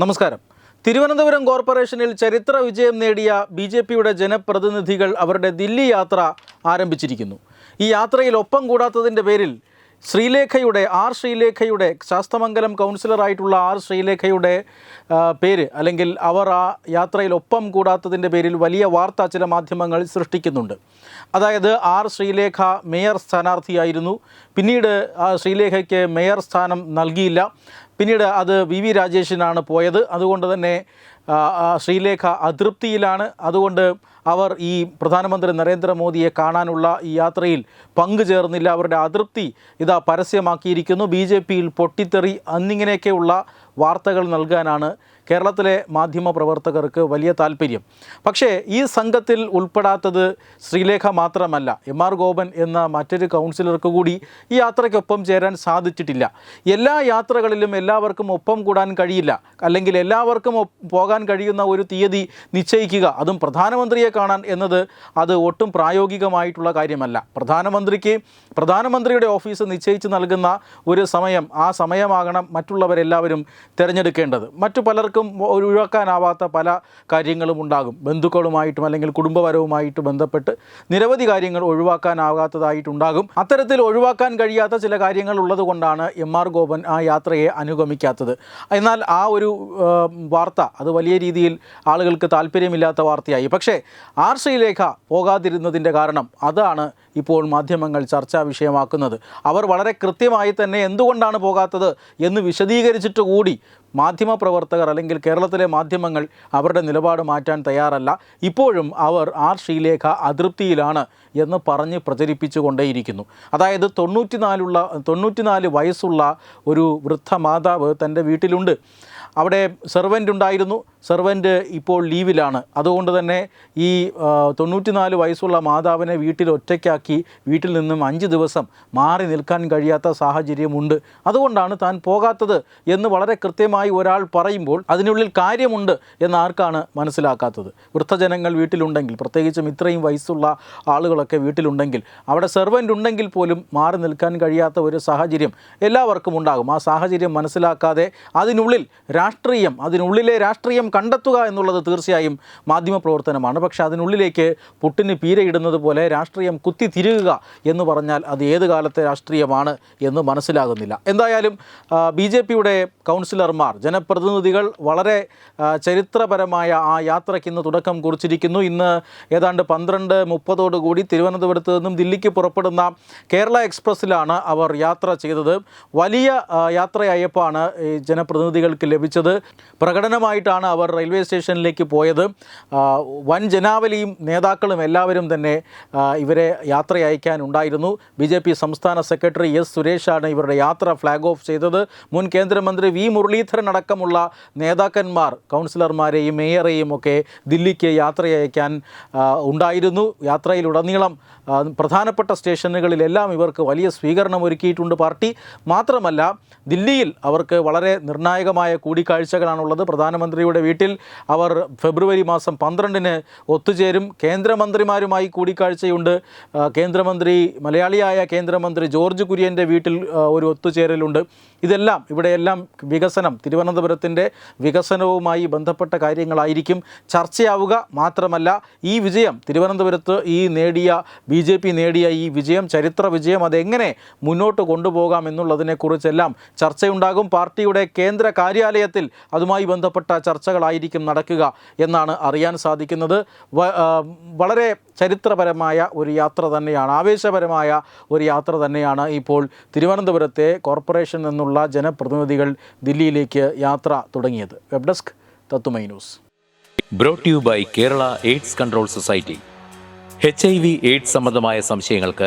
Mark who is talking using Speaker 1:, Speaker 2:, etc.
Speaker 1: നമസ്കാരം. തിരുവനന്തപുരം കോർപ്പറേഷനിൽ ചരിത്ര വിജയം നേടിയ ബി ജെ പിയുടെ ജനപ്രതിനിധികൾ അവരുടെ ദില്ലി യാത്ര ആരംഭിച്ചിരിക്കുന്നു. ഈ യാത്രയിൽ ഒപ്പം കൂടാത്തതിന്റെ പേരിൽ ശ്രീലേഖയുടെ ആർ ശ്രീലേഖയുടെ ശാസ്തമംഗലം കൗൺസിലറായിട്ടുള്ള ആർ ശ്രീലേഖയുടെ പേര് അല്ലെങ്കിൽ അവർ ആ യാത്രയിൽ ഒപ്പം കൂടാത്തതിന്റെ പേരിൽ വലിയ വാർത്ത ചില മാധ്യമങ്ങൾ സൃഷ്ടിക്കുന്നുണ്ട്. അതായത് ആർ ശ്രീലേഖ മേയർ സ്ഥാനാർത്ഥിയായിരുന്നു. പിന്നീട് ആ ശ്രീലേഖയ്ക്ക് മേയർ സ്ഥാനം നൽകിയില്ല. പിന്നീട് അത് വി വി രാജേഷിനാണ് പോയത്. അതുകൊണ്ട് തന്നെ ശ്രീലേഖ അതൃപ്തിയിലാണ്. അതുകൊണ്ട് അവർ ഈ പ്രധാനമന്ത്രി നരേന്ദ്രമോദിയെ കാണാനുള്ള ഈ യാത്രയിൽ പങ്കുചേർന്നില്ല. അവരുടെ അതൃപ്തി ഇതാ പരസ്യമാക്കിയിരിക്കുന്നു. ബി ജെ പിയിൽ പൊട്ടിത്തെറി എന്നിങ്ങനെയൊക്കെയുള്ള വാർത്തകൾ നൽകാനാണ് കേരളത്തിലെ മാധ്യമ പ്രവർത്തകർക്ക് വലിയ താല്പര്യം പക്ഷേ ഈ സംഘത്തിൽ ഉൾപ്പെടാത്തത് ശ്രീലേഖ മാത്രമല്ല. എം ആർ ഗോപൻ എന്ന മറ്റൊരു കൗൺസിലർക്ക് കൂടി ഈ യാത്രയ്ക്കൊപ്പം ചേരാൻ സാധിച്ചിട്ടില്ല. എല്ലാ യാത്രകളിലും എല്ലാവർക്കും ഒപ്പം കൂടാൻ കഴിയില്ല. അല്ലെങ്കിൽ എല്ലാവർക്കും പോകാൻ കഴിയുന്ന ഒരു തീയതി നിശ്ചയിക്കുക. അതും പ്രധാനമന്ത്രിയെ കാണാൻ എന്നത് അത് ഒട്ടും പ്രായോഗികമായിട്ടുള്ള കാര്യമല്ല. പ്രധാനമന്ത്രിക്ക് പ്രധാനമന്ത്രിയുടെ ഓഫീസ് നിശ്ചയിച്ച് നൽകുന്ന ഒരു സമയം ആ സമയമാകണം മറ്റുള്ളവരെല്ലാവരും തിരഞ്ഞെടുക്കേണ്ടത്. മറ്റു പലർക്കും ഒഴിവാക്കാനാവാത്ത പല കാര്യങ്ങളും ഉണ്ടാകും. ബന്ധുക്കളുമായിട്ടും അല്ലെങ്കിൽ കുടുംബപരവുമായിട്ട് ബന്ധപ്പെട്ട് നിരവധി കാര്യങ്ങൾ ഒഴിവാക്കാനാകാത്തതായിട്ടുണ്ടാകും അത്തരത്തിൽ ഒഴിവാക്കാൻ കഴിയാത്ത ചില കാര്യങ്ങൾ ഉള്ളതുകൊണ്ടാണ് എം ആർ ഗോപൻ ആ യാത്രയെ അനുഗമിക്കാത്തത്. എന്നാൽ ആ ഒരു വാർത്ത അത് വലിയ രീതിയിൽ ആളുകൾക്ക് താല്പര്യമില്ലാത്ത വാർത്തയായി. പക്ഷേ ആർ ശ്രീലേഖ പോകാതിരുന്നതിന്റെ കാരണം അതാണ് ഇപ്പോൾ മാധ്യമങ്ങൾ ചർച്ചാ വിഷയമാക്കുന്നത്. അവർ വളരെ കൃത്യമായി തന്നെ എന്തുകൊണ്ടാണ് പോകാത്തത് എന്ന് വിശദീകരിച്ചിട്ട് കൂടി മാധ്യമപ്രവർത്തകർ അല്ലെങ്കിൽ കേരളത്തിലെ മാധ്യമങ്ങൾ അവരുടെ നിലപാട് മാറ്റാൻ തയ്യാറല്ല. ഇപ്പോഴും അവർ ആർ ശ്രീലേഖ അതൃപ്തിയിലാണ് എന്ന് പറഞ്ഞ് പ്രചരിപ്പിച്ചുകൊണ്ടേയിരിക്കുന്നു. അതായത് തൊണ്ണൂറ്റിനാലുള്ള തൊണ്ണൂറ്റിനാല് വയസ്സുള്ള ഒരു വൃദ്ധ മാതാവ് തന്റെ വീട്ടിലുണ്ട്. അവിടെ സെർവന്റ് ഉണ്ടായിരുന്നു. സെർവന്റ് ഇപ്പോൾ ലീവിലാണ് അതുകൊണ്ട് തന്നെ ഈ തൊണ്ണൂറ്റിനാല് വയസ്സുള്ള മാതാവിനെ വീട്ടിൽ ഒറ്റയ്ക്കാക്കി വീട്ടിൽ നിന്നും അഞ്ച് ദിവസം മാറി നിൽക്കാൻ കഴിയാത്ത സാഹചര്യമുണ്ട്. അതുകൊണ്ടാണ് താൻ പോകാത്തത് എന്ന് വളരെ കൃത്യമായി ഒരാൾ പറയുമ്പോൾ അതിനുള്ളിൽ കാര്യമുണ്ട് എന്ന് ആർക്കാണ് മനസ്സിലാക്കാത്തത്. വൃദ്ധജനങ്ങൾ വീട്ടിലുണ്ടെങ്കിൽ പ്രത്യേകിച്ചും ഇത്രയും വയസ്സുള്ള ആളുകളൊക്കെ വീട്ടിലുണ്ടെങ്കിൽ അവിടെ സെർവന്റ് ഉണ്ടെങ്കിൽ പോലും മാറി നിൽക്കാൻ കഴിയാത്ത ഒരു സാഹചര്യം എല്ലാവർക്കും ഉണ്ടാകും. ആ സാഹചര്യം മനസ്സിലാക്കാതെ അതിനുള്ളിൽ രാഷ്ട്രീയം അതിനുള്ളിലെ രാഷ്ട്രീയം കണ്ടെത്തുക എന്നുള്ളത് തീർച്ചയായും മാധ്യമപ്രവർത്തനമാണ്. പക്ഷേ അതിനുള്ളിലേക്ക് പുട്ടിന് പീരയിടുന്നത് പോലെ രാഷ്ട്രീയം കുത്തി തിരുകുക എന്ന് പറഞ്ഞാൽ അത് ഏത് കാലത്തെ രാഷ്ട്രീയമാണ് എന്ന് മനസ്സിലാകുന്നില്ല. എന്തായാലും ബി ജെ പിയുടെ കൗൺസിലർമാർ ജനപ്രതിനിധികൾ വളരെ ചരിത്രപരമായ ആ യാത്രയ്ക്ക് ഇന്ന് തുടക്കം കുറിച്ചിരിക്കുന്നു. ഇന്ന് ഏതാണ്ട് പന്ത്രണ്ട് മുപ്പതോടുകൂടി തിരുവനന്തപുരത്ത് നിന്നും ദില്ലിക്ക് പുറപ്പെടുന്ന കേരള എക്സ്പ്രസ്സിലാണ് അവർ യാത്ര ചെയ്തത്. വലിയ യാത്രയയപ്പാണ് ജനപ്രതിനിധികൾക്ക് ലഭിച്ചത്. പ്രകടനമായിട്ടാണ് അവർ റെയിൽവേ സ്റ്റേഷനിലേക്ക് പോയത്. വൻ ജനാവലിയും നേതാക്കളും എല്ലാവരും തന്നെ ഇവരെ യാത്ര അയക്കാനുണ്ടായിരുന്നു ബി ജെ പി സംസ്ഥാന സെക്രട്ടറി എസ് സുരേഷാണ് ഇവരുടെ യാത്ര ഫ്ലാഗ് ഓഫ് ചെയ്തത്. മുൻ കേന്ദ്രമന്ത്രി വി മുരളീധരൻ അടക്കമുള്ള നേതാക്കന്മാർ കൗൺസിലർമാരെയും മേയറെയും ഒക്കെ ദില്ലിക്ക് യാത്ര അയക്കാൻ ഉണ്ടായിരുന്നു. യാത്രയിലുടനീളം പ്രധാനപ്പെട്ട സ്റ്റേഷനുകളിലെല്ലാം ഇവർക്ക് വലിയ സ്വീകരണം ഒരുക്കിയിട്ടുണ്ട് പാർട്ടി. മാത്രമല്ല ദില്ലിയിൽ അവർക്ക് വളരെ നിർണായകമായ കൂടിക്കാഴ്ചകളാണുള്ളത്. പ്രധാനമന്ത്രിയുടെ വീട്ടിൽ അവർ ഫെബ്രുവരി മാസം പന്ത്രണ്ടിന് ഒത്തുചേരും. കേന്ദ്രമന്ത്രിമാരുമായി കൂടിക്കാഴ്ചയുണ്ട്. കേന്ദ്രമന്ത്രി മലയാളിയായ കേന്ദ്രമന്ത്രി ജോർജ് കുര്യന്റെ വീട്ടിൽ ഒരു ഒത്തുചേരലുണ്ട്. ഇതെല്ലാം ഇവിടെയെല്ലാം വികസനം തിരുവനന്തപുരത്തിന്റെ വികസനവുമായി ബന്ധപ്പെട്ട കാര്യങ്ങളായിരിക്കും. ചർച്ചയാവുക മാത്രമല്ല ഈ വിജയം തിരുവനന്തപുരത്ത് ഈ നേടിയ ബി ജെ പി നേടിയ ഈ വിജയം ചരിത്ര വിജയം അതെങ്ങനെ മുന്നോട്ട് കൊണ്ടുപോകാം എന്നുള്ളതിനെക്കുറിച്ചെല്ലാം ചർച്ചയുണ്ടാകും. പാർട്ടിയുടെ കേന്ദ്ര കാര്യാലയത്തിൽ അതുമായി ബന്ധപ്പെട്ട ചർച്ചകളായിരിക്കും നടക്കുക എന്നാണ് അറിയാൻ സാധിക്കുന്നത്. വളരെ ചരിത്രപരമായ ഒരു യാത്ര തന്നെയാണ് ആവേശപരമായ ഒരു യാത്ര തന്നെയാണ് ഇപ്പോൾ തിരുവനന്തപുരത്തെ കോർപ്പറേഷൻ നിന്നുള്ള ജനപ്രതിനിധികൾ ദില്ലിയിലേക്ക് യാത്ര തുടങ്ങിയത്. വെബ് ഡെസ്ക് തത്തുമൈ news.
Speaker 2: Brought you by Kerala AIDS control society H I V AIDS സംബന്ധമായ സംശയങ്ങൾക്ക്